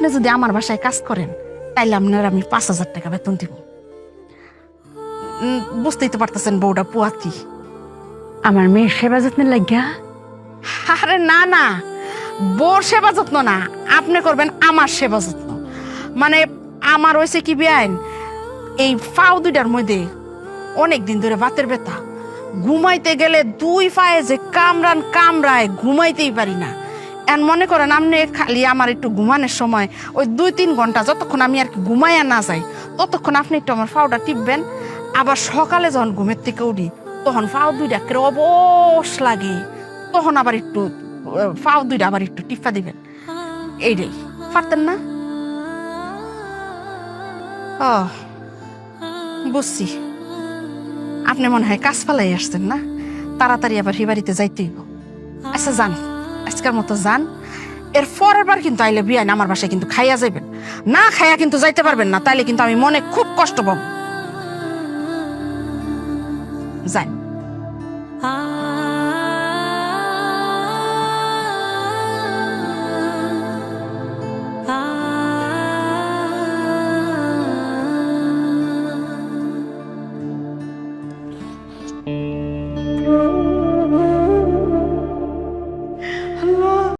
আপনি যদি আমার বাসায় কাজ করেন তাইলে আপনার আমি পাঁচ হাজার টাকা বেতন দিব। বুঝতেই তো পারতেছেন বউটা পুয়াতি আমার মেয়ের সেবা যত্নের লাগিয়া? আরে না না। বোর সেবা যত্ন না। আপনি করবেন আমার সেবা যত্ন। মানে আমার হয়েছে কি বেআইন এই ফাও দুইটার মধ্যে অনেক দিন ধরে বাতের ব্যথা। ঘুমাইতে গেলে দুই পায়ে যে কামরান কামড়ায় ঘুমাইতেই পারি না। এন মনে করেন আপনি খালি আমার একটু ঘুমানোর সময়, ওই দুই তিন ঘণ্টা যতক্ষণ আমি আর কি ঘুমাইয়া না যাই, ততক্ষণ আপনি একটু আমার ফাওটা টিপবেন। আবার সকালে যখন ঘুমের থেকে উঠি, তখন ফাও দুইটা কেউ অবশ লাগে। তখন আবার একটু ফাও দুইটা আবার একটু টিপা দিবেন। এইটাই পারতেন না? ও, বুঝছি। আপনি মনে হয় কাজ ফালাই আসছেন না? তাড়াতাড়ি আবার হি বাড়িতে যাইতে আচ্ছা যান। আজকের মতো যান। এর পরের বার কিন্তু আইলে বিয়ান আমার বাসায় কিন্তু খাইয়া যাবেন না খাইয়া কিন্তু যাইতে পারবেন না, তাইলে কিন্তু আমি মনে খুব কষ্ট পাব। ah